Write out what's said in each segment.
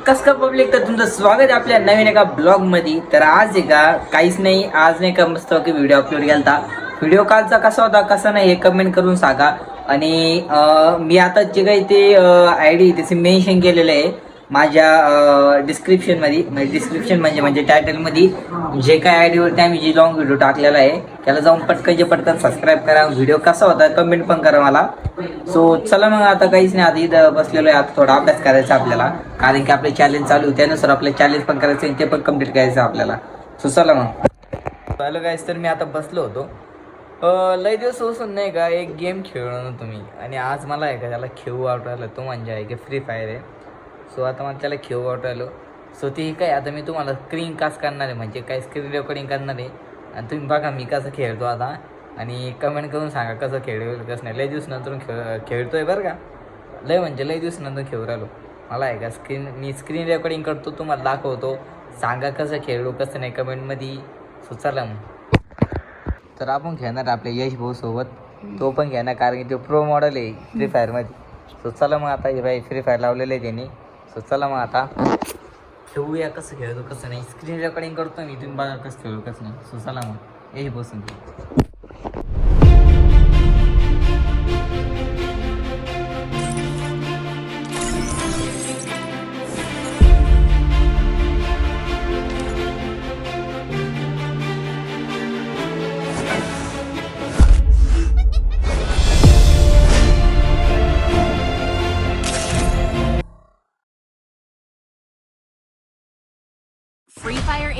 नमस्कार पब्लिक तर तुमचं स्वागत आहे आपल्या नवीन एका ब्लॉगमध्ये तर आज आहे का काहीच नाही आज नाही का मस्त की व्हिडिओ अपलोड केला व्हिडिओ कालचा कसा होता कसा नाही हे कमेंट करून सांगा. आणि मी आता जे काही ते आय डी त्याचे मेन्शन केलेलं आहे माझ्या डिस्क्रिप्शनमध्ये म्हणजे डिस्क्रिप्शन म्हणजे म्हणजे टायटलमध्ये जे काय आय डीवरती आम्ही जी लॉंग व्हिडिओ टाकलेला आहे त्याला जाऊन पटकन जे पटकन सबस्क्राईब करा. व्हिडिओ कसा होता कमेंट पण करा मला. सो चला मग आता काहीच नाही आधी इथं बसलेलो आहे. आता थोडा अभ्यास करायचा आपल्याला. कारण की आपले चॅलेंज चालू आहे त्यानुसार आपले चॅलेंज पण करायचं आहे ते पण कंप्लीट करायचं आपल्याला. सो चला मग. चालू गाईस तर मी आता बसलो होतो. लय दिवस बसून नाही का एक गेम खेळलो ना तुम्ही आणि आज मला आहे का त्याला खेळू आवडायला तो म्हणजे आहे की फ्री फायर आहे. सो आता मला त्याला खेळू वाटायलो सो ती काय आता मी तुम्हाला स्क्रीन कास्ट करणार आहे म्हणजे काय स्क्रीन रेकॉर्डिंग करणार आहे. आणि तुम्ही बघा मी कसं खेळतो आता. आणि कमेंट करून सांगा कसं खेळ कसं नाही. लय दिवस नंतर खेळ खेळतोय बरं का? लय म्हणजे लय दिवसानंतर खेळू राहिलो. मला आहे का स्क्रीन मी स्क्रीन रेकॉर्डिंग करतो तुम्हाला दाखवतो. सांगा कसं खेळलो कसं नाही कमेंटमध्ये सुचाला मग. तर आपण खेळणार आपल्या यश भाऊ सोबत. तो पण घेणार कारण की तो प्रो मॉडेल आहे फ्री फायरमध्ये सो चला मग आता हे बाई फ्री फायर लावलेलं आहे त्यांनी. सो चला मग आता. खेळूया कसं खेळतो कसं नाही. स्क्रीन रेकॉर्डिंग करतो मी तुम्ही बघा कसं खेळू कसं नाही. सो चला मग. यश बसून.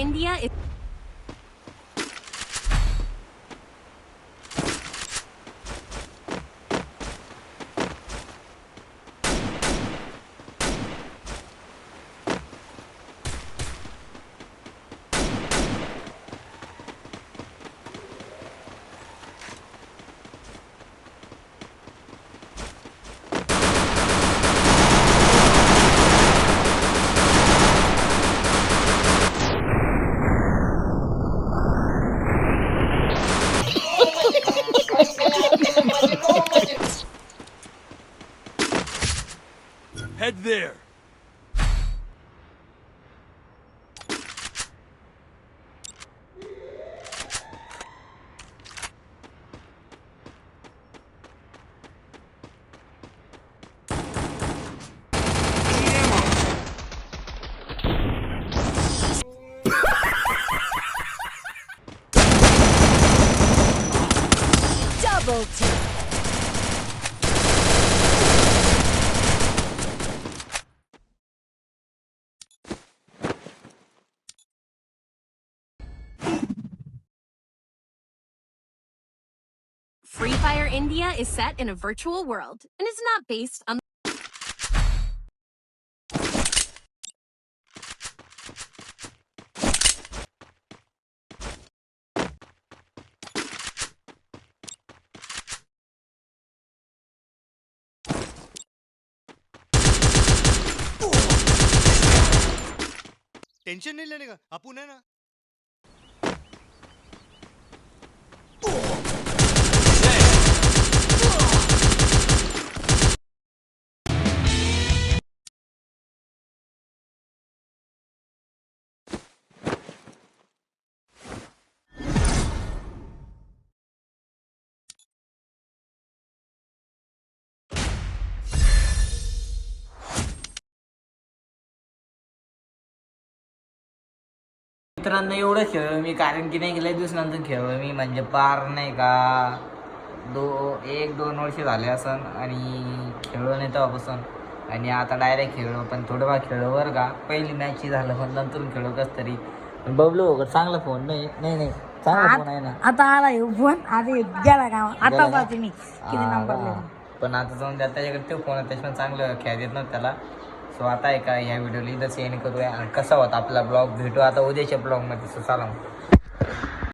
India is Head there. Free Fire India is set in a virtual world and is not based on tension नहीं लेने का अपन है ना मित्रांनो एवढं खेळलो मी कारण की नाही गेल्या दिवसानंतर खेळलो मी. म्हणजे पार नाही का दो एक दोन वर्ष झाले असन आणि खेळलो नाही तेव्हापासून. आणि आता डायरेक्ट खेळलो पण थोडंफार खेळलो बरं का. पहिली मॅच झालं पण नंतर खेळलो कस तरी. बबलू हो चांगला फोन नाही नाही नाही. चांगला फोन आहे ना. आता आला ह्यो फोन आता गेला का? आता गेला? पाहते मी. किती नंबर. पण आता जाऊन त्याच्याकडे तो फोन आहे त्याच्यामुळे चांगलं खेळ देत नव्हतं त्याला. सो आता आहे ह्या व्हिडिओला इथंच एंड करूया. आणि कसा होता आपला ब्लॉग भेटू आता उद्याच्या ब्लॉगमध्ये सो चला